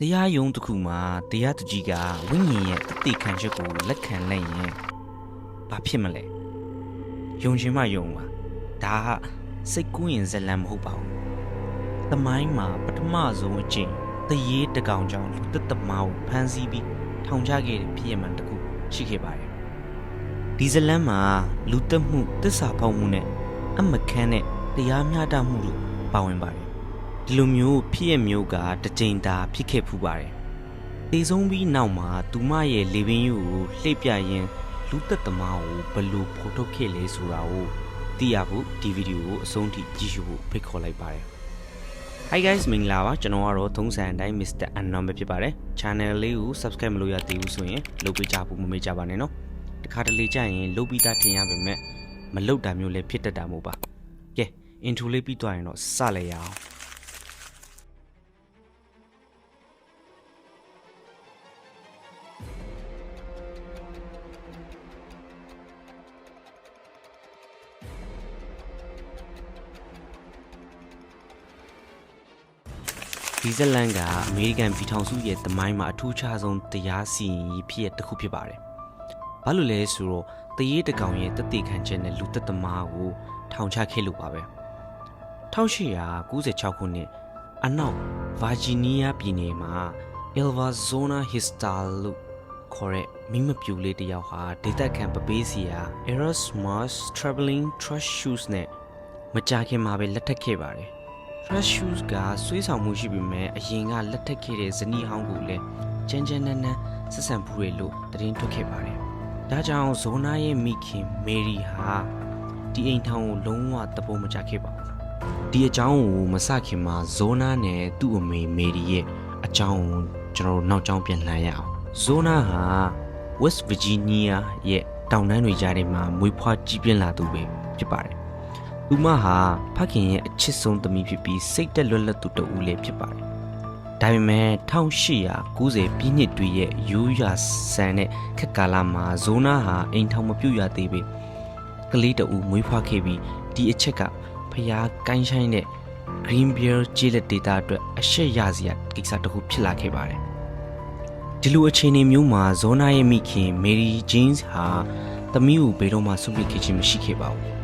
တရားယုံတစ်ခုမှာတရားသူကြီးကဝိညာဉ်ရဲ့တတိခံချက်ကိုလက်ခံလိုက်ရင်ဘာဖြစ်မလဲယုံခြင်းမယုံပါဒါကစိတ်ကူးရင်ဇလံမဟုတ်ပါဘူးသမိုင်းမှာပထမဆုံးအကျင့်တရေတကောင်ကြောင့်လူသက်သမားကိုဖမ်းဆီးပြီးထောင်ချခဲ့တဲ့ဖြစ်ရမှန်တစ်ခုရှိခဲ့ပါတယ်ဒီဇလံမှာလူသက်မှုတစ္ဆာဖောက်မှုနဲ့အမခန်းနဲ့တရားမျှတမှုလို့ပါဝင်ပါတယ် ဒီလိုမျိုးဖြစ်ရမျိုးကတစ်ကြိမ်သာဖြစ်ခဲ့ဖူးပါတယ်။တေဆုံးပြီးနောက်မှာသူမရဲ့လေပင်ယူကိုလှည့်ပြရင်းလူသက်သမားကိုဘယ်လို့ဖော်ထုတ်ခဲ့လဲဆိုတာကိုသိရဖို့ဒီဗီဒီယိုကိုအဆုံးထိကြည့်ရှုဖို့ဖိတ်ခေါ်လိုက်ပါတယ်။ Hi guys မင်္ဂလာပါကျွန်တော်ကတော့သုံးဆန်အတိုင်း Mr. Unknown ပဲဖြစ်ပါတယ်။ Channel လေးကို Subscribe မလုပ်ရသေးဘူးဆိုရင်လုပ်ပေးကြဖို့မမေ့ကြပါနဲ့နော်။တခါတလေကြာရင်လုပ်ပြီးသားထင်ရပါမယ်။မလုပ်တာမျိုးလည်းဖြစ်တတ်တာမို့ပါ။ကဲ intro လေးပြီးသွားရင်တော့စလိုက်ရအောင်။ ဒီဇလန်ကအမေရိကန်ပြည်ထောင်စုရဲ့သမိုင်းမှာအထူးခြားဆုံးတရားစီရင်ရေးဖြစ်ရတစ်ခုဖြစ်ပါတယ်။ဘာလို့လဲဆိုတော့တရေတကောင်ရဲ့တသက်ခံချက်နဲ့လူသက်သမားကိုထောင်ချခဲ့လို့ပါပဲ။1896ခုနှစ်အနောက်ဗာဂျီးနီးယားပြည်နယ်မှာ Elvazona Histal လို့ခေါ်တဲ့မိမပြူလေးတစ်ယောက်ဟာဒေသခံပပေးစီယာ Erasmus Traveling Trust Shoes နဲ့မကြခင်မှာပဲလက်ထပ်ခဲ့ပါတယ်။ Trust Shoes ကဆွေးဆောင်မှုရှိပေမဲ့အရင်ကလက်ထပ်ခဲ့တဲ့ဇနီးဟောင်းကိုလည်းကြမ်းကြမ်းနန်းနန်းဆက်ဆံဖူးရလို့သတင်းထွက်ခဲ့ပါတယ်။ဒါကြောင့်ဇိုနာရဲ့မိခင်မေရီဟာဒီအိမ်ထောင်ကိုလုံးဝတပုံမကြခဲ့ပါဘူး။ဒီအကြောင်းကိုမစခင်မှာဇိုနာနဲ့သူ့အမေမေရီရဲ့အကြောင်းကိုကျွန်တော်တို့နောက်ကျောင်းပြန်လှန်ရအောင်။ဇိုနာဟာ West Virginia ရဲ့တောင်တန်းတွေကြားထဲမှာမွေးဖွားကြီးပြင်းလာသူပဲဖြစ်ပါတယ်။ သူမဟာဖခင်ရဲ့အချစ်ဆုံးသမီးဖြစ်ပြီးစိတ်တက်လွတ်လပ်သူတဦးလည်းဖြစ်ပါတယ်။ဒါပေမဲ့1890ပြည့်နှစ်တွေရဲ့ရိုးရာဆန်တဲ့ခက်ကာလမှာဇိုနာဟာအိမ်ထောင်မပြုတ်ရသေးပေကလေးတဦးမွေးဖွားခဲ့ပြီးဒီအချက်ကဖျားကိုင်းဆိုင်တဲ့ Green Beer ကျေးလက်ဒေတာအတွက်အရှက်ရစရာကိစ္စတစ်ခုဖြစ်လာခဲ့ပါတယ်။ဒီလိုအခြေအနေမျိုးမှာဇိုနာရဲ့မိခင် Mary James ဟာသမီးကိုဘယ်တော့မှဆုပ်ပစ်ခဲ့ခြင်းမရှိခဲ့ပါဘူး။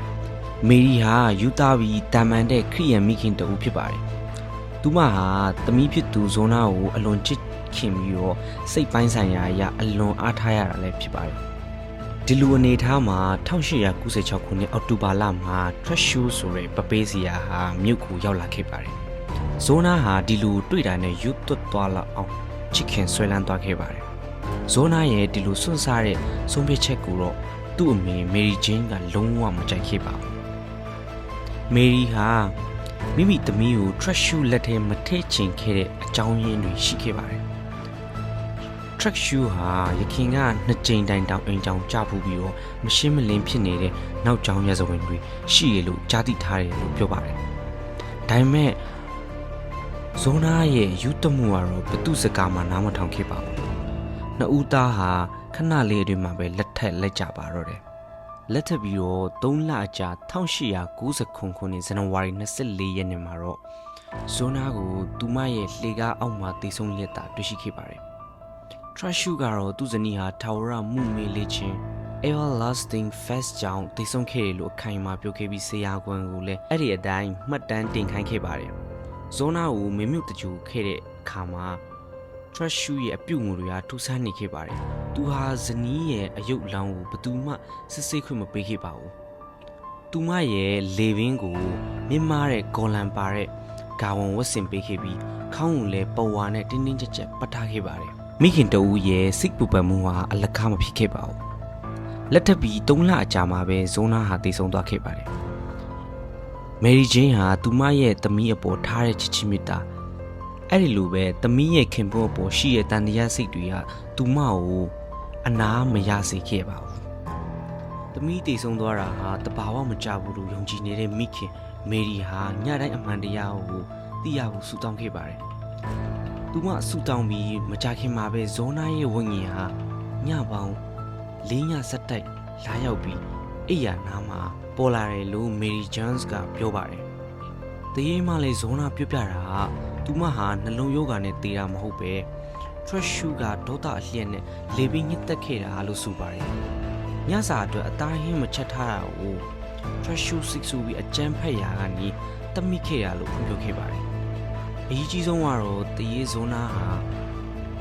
မေရီဟာယူတာဘီတာမန်တဲ့ခရိယန်မိခင်တဦးဖြစ်ပါတယ်။သူမဟာသမီးဖြစ်သူဇိုနာကိုအလွန်ချစ်ခင်ပြီးတော့စိတ်ပိုင်းဆိုင်ရာအရအလွန်အားထားရတာလည်းဖြစ်ပါတယ်။ဒီလိုအနေထားမှာ1896ခုနှစ်အောက်တိုဘာလမှာ Trash Shoe ဆိုတဲ့ပပေးစီယာဟာမြို့ကိုရောက်လာခဲ့ပါတယ်။ဇိုနာဟာဒီလိုတွေ့တာနဲ့ရွတ်သွတ်သွားလောက်အောင်ချစ်ခင်ဆွဲလန်းသွားခဲ့ပါတယ်။ဇိုနာရဲ့ဒီလိုစွန့်စားတဲ့ဆုံးဖြတ်ချက်ကိုတော့သူ့အမေမေရီဂျင်းကလုံးဝမကြိုက်ခဲ့ပါဘူး။ မေရီဟာမိမိသမီးကို trash shoe လက်ထဲမထည့်ချင်ခဲ့တဲ့အကြောင်းရင်းတွေရှိခဲ့ပါတယ်။ trash shoe ဟာယခင်ကနှစ်ကြိမ်တိုင်တောင်အိမ်ကြောင်ကြပူပြီးတော့မရှင်းမလင်းဖြစ်နေတဲ့နောက်ကျောင်းရဇဝင်တွေရှိရလို့ကြားသိထားတယ်လို့ပြောပါတယ်။ဒါပေမဲ့ဇိုနာရဲ့ယူတမှုကတော့ဘသူစကားမှနားမထောင်ခဲ့ပါဘူး။နှစ်ဦးသားဟာခဏလေးအတွင်းမှာပဲလက်ထက်လက်ကြပါတော့တယ်။ လက်ထပ်ပြီးတော့3လအကြာ1890ခုနှစ်ဇန်နဝါရီ24ရက်နေ့မှာတော့ဇိုနာကိုသူမရဲ့လှေကားအောက်မှာတည်ဆုံလက်တာတွေ့ရှိခဲ့ပါတယ်။ Trashu ကတော့သူ့ဇနီးဟာထာဝရမှုမေလေးချင်း everlasting fast ကြောင့်တည်ဆုံခဲ့တယ်လို့အခိုင်အမာပြောခဲ့ပြီးဆရာကွန်ကိုလည်းအဲ့ဒီအတိုင်းမှတ်တမ်းတင်ခိုင်းခဲ့ပါတယ်။ဇိုနာကိုမေမြုပ်တကြူခဲ့တဲ့အခါမှာ Trashu ရဲ့အပြုတ်မှုတွေကထူးဆန်းနေခဲ့ပါတယ်။ သူဟာဇနီးရဲ့အယုတ်လောင်းကိုဘယ်သူမှစစ်ဆေးခွင့်မပေးခဲ့ပါဘူး။သူမရဲ့လေပင်ကိုမြင့်မားတဲ့ဂေါ်လန်ပါတဲ့ဂါဝန်ဝတ်ဆင်ပေးခဲ့ပြီးခေါင်းကိုလည်းပဝါနဲ့တင်းတင်းကြပ်ကြပ်ပတ်ထားခဲ့ပါတယ်။မိခင်တဦးရဲ့စိတ်ပူပန်မှုဟာအလကားမဖြစ်ခဲ့ပါဘူး။လက်ထပ်ပြီး၃လအကြာမှာပဲဇိုနာဟာတည်ဆုံသွားခဲ့ပါတယ်။မယ်ရီဂျင်းဟာသူမရဲ့သမီးအပေါ်ထားတဲ့ချစ်ချင်းမေတ္တာအဲ့ဒီလိုပဲသမီးရဲ့ခင်ပွန်းအပေါ်ရှိတဲ့တန်တရားစိတ်တွေကသူမကို အနာမရစေခဲ့ပါဘူး။သမီးတည်ဆုံသွားတာဟာတဘာဝမကြဘူးလို့ယုံကြည်နေတဲ့မိခင်မေရီဟာညတိုင်းအမှန်တရားကိုသိရဖို့ဆုတောင်းခဲ့ပါတယ်။သူမဆုတောင်းပြီးမကြခင်မှာပဲဇောနာရဲ့ဝိညာဉ်ဟာညပေါင်းလေးညဆက်တိုက်လာရောက်ပြီးအိယာနာမှာပေါ်လာတယ်လို့မေရီဂျန်စ်ကပြောပါတယ်။တရေမှလည်းဇောနာပြပြတာကသူမဟာနှလုံးယောဂါနဲ့တေးတာမဟုတ်ပဲ trash shoe ကဒေါသအလျက်နဲ့လေပင်ညစ်တက်ခဲ့တာလို့ဆိုပါတယ်။ညစာအတွက်အသားဟင်းမချက်ထားတာကို trash shoe စစ်ဆူပြီးအကြမ်းဖက်ရာကနေတမိခဲ့ရလို့ဖွင့်ပြခဲ့ပါတယ်။အရေးကြီးဆုံးကတော့တရေဇွန်နာဟာ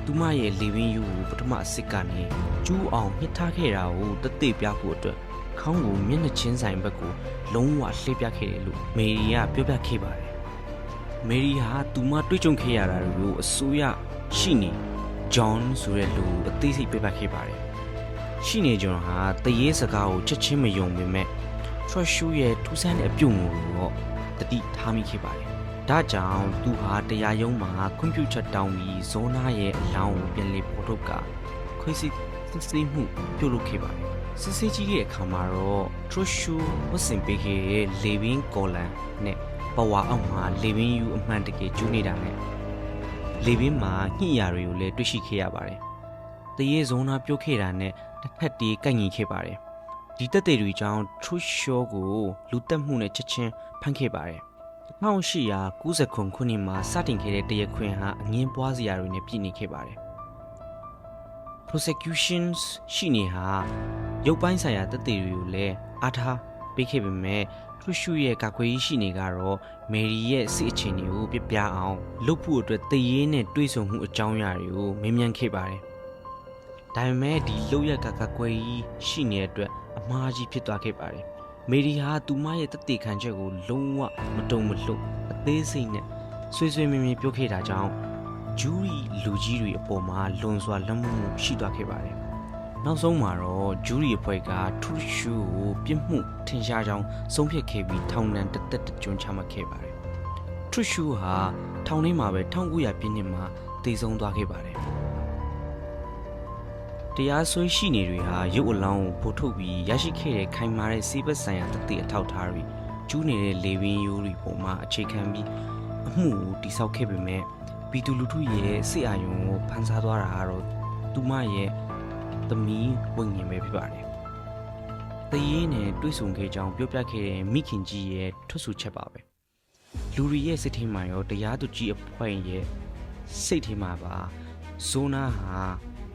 သူမရဲ့လေပင်ယူကိုပထမအစစ်ကနေကျူးအောင်ညှစ်ထားခဲ့တာကိုတသိပြဖို့အတွက်ခေါင်းကိုမျက်နှာချင်းဆိုင်ဘက်ကိုလုံးဝလှည့်ပြခဲ့တယ်လို့မေရီကပြောပြခဲ့ပါတယ်။မေရီဟာသူမတွေ့ကြုံခဲ့ရတာတွေကိုအစိုးရရှိနေ John ဆိုတဲ့လူအသေးစိတ်ပြပခဲ့ပါတယ်။ရှိနေကျွန်ဟာတရေစကားကိုချက်ချင်းမယုံပေမဲ့ Trash Shoe ရဲ့ထူးဆန်းတဲ့အပြုံကိုတော့တတိထားမိခဲ့ပါတယ်။ဒါကြောင့်သူဟာတရားရုံးမှာခွင့်ပြုချက်တောင်းပြီးဇောနာရဲ့အလောင်းကိုပြန်လည်ပေါ်ထုတ်ကခွေးစစ်စစ်ဆေးမှုပြုလုပ်ခဲ့ပါတယ်။စစ်ဆေးကြည့်တဲ့အခါမှာတော့ Trash Shoe ဝတ်ဆင်ပေးခဲ့တဲ့လေဘင်းကော်လန်နဲ့ပဝါအောက်မှာလေဘင်းယူအမှန်တကယ်ကျူးနေတာနဲ့ လေဘင်းမှာညှိရာတွေကိုလည်းတွေ့ရှိခဲ့ရပါတယ်။တရေဇုံနာပြုတ်ခဲ့တာနဲ့တစ်ဖက်တည်းကိုက်ညီခဲ့ပါတယ်။ဒီတက်တဲ့တွေကြောင့် True Show ကိုလူတက်မှုနဲ့ချက်ချင်းဖမ်းခဲ့ပါတယ်။1890ခုနှစ်မှာစတင်ခဲ့တဲ့တရခွင်ဟာအငင်းပွားစရာတွေနဲ့ပြည့်နေခဲ့ပါတယ်။ prosecutions ရှိနေဟာရုပ်ပိုင်းဆိုင်ရာတက်တဲ့တွေကိုလည်းအားထားပေးခဲ့ပေမဲ့ ထရရှုရဲ့ကာကွယ်ရေးရှိနေကတော့မယ်ရီရဲ့စိတ်အခြေအနေကိုပြပြအောင်လုပ်ဖို့အတွက်တရေနဲ့တွေးဆုံမှုအကြောင်းအရာတွေကိုမေးမြန်းခဲ့ပါတယ်။ဒါပေမဲ့ဒီလောက်ရကကာကွယ်ရေးရှိနေတဲ့အတွက်အမှားကြီးဖြစ်သွားခဲ့ပါတယ်။မယ်ရီဟာသူမရဲ့တသက်ခံချက်ကိုလုံးဝမတုံမလှုပ်အသေးစိတ်နဲ့ဆွေးဆွေးမြင်းမြင်းပြောခဲ့တာကြောင့်ဂျူရီလူကြီးတွေအပေါ်မှာလွန်စွာလက်မှုမှုရှိသွားခဲ့ပါတယ်။ နောက်ဆုံးမှာတော့ဂျူရီအဖွဲ့ကထူရှူကိုပြစ်မှုထင်ရှားကြောင်းဆုံးဖြတ်ခဲ့ပြီးထောင်ဒဏ်တစ်သက်တစ်ကျွန်းချမှတ်ခဲ့ပါတယ်။ထူရှူဟာထောင်ထဲမှာပဲ1900ပြည့်နှစ်မှာတည်ဆုံသွားခဲ့ပါတယ်။တရားစွဲရှိနေတွေဟာရုပ်အလောင်းကိုပို့ထုတ်ပြီးရရှိခဲ့တဲ့ခိုင်မာတဲ့စေဘက်ဆိုင်ရာတသက်အထောက်အထားတွေကျူးနေတဲ့လေဝင်းရိုးတွေပုံမှာအခြေခံပြီးအမှုကိုတိစောက်ခဲ့ပေမဲ့ပြည်သူလူထုရဲ့စိတ်အာရုံကိုဖန်ဆားသွားတာကတော့သူမရဲ့ သမီးဝိညာဉ်ပဲဖြစ်ပါတယ်။တရေနဲ့တွေ့ဆုံခဲ့ကြောင်းပြောပြခဲ့တဲ့မိခင်ကြီးရဲ့ထွက်ဆိုချက်ပါပဲ။လူတွေရဲ့စိတ်ထဲမှာရောတရားသူကြီးအဖွဲ့ရဲ့စိတ်ထဲမှာပါဇိုနာဟာ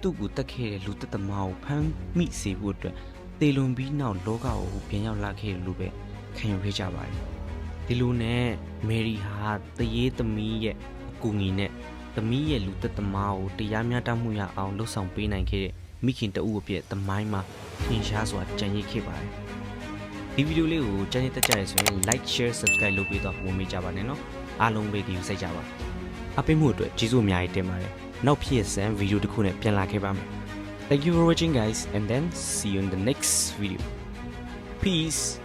သူ့ကိုတက်ခဲ့တဲ့လူသက်သမားကိုဖမ်းမိစေဖို့အတွက်တေလွန်ပြီးနောက်လောကကိုပြန်ရောက်လာခဲ့တယ်လို့ပဲခံယူခဲ့ကြပါတယ်။ဒီလိုနဲ့မယ်ရီဟာတရေသမီးရဲ့အကူအညီနဲ့သမီးရဲ့လူသက်သမားကိုတရားမျှတမှုရအောင်လှုပ်ဆောင်ပေးနိုင်ခဲ့တဲ့ မိခင်တဦးအဖြစ်သမိုင်းမှာထင်ရှားစွာကြံ့ရည်ခဲ့ပါတယ်။ဒီဗီဒီယိုလေးကိုကြံ့ရည်တက်ကြရဆိုရင် like share subscribe လုပ်ပေးတော့ဝင်မေးကြပါနဲ့နော်။အားလုံးပဲဒီကိုစိတ်ကြပါ။အပိမှုအတွက်ကျေးဇူးအများကြီးတင်ပါတယ်။နောက်ဖြစ်စံဗီဒီယိုတစ်ခုနဲ့ပြန်လာခဲ့ပါမယ်။ Thank you for watching guys and then see you in the next video. Peace.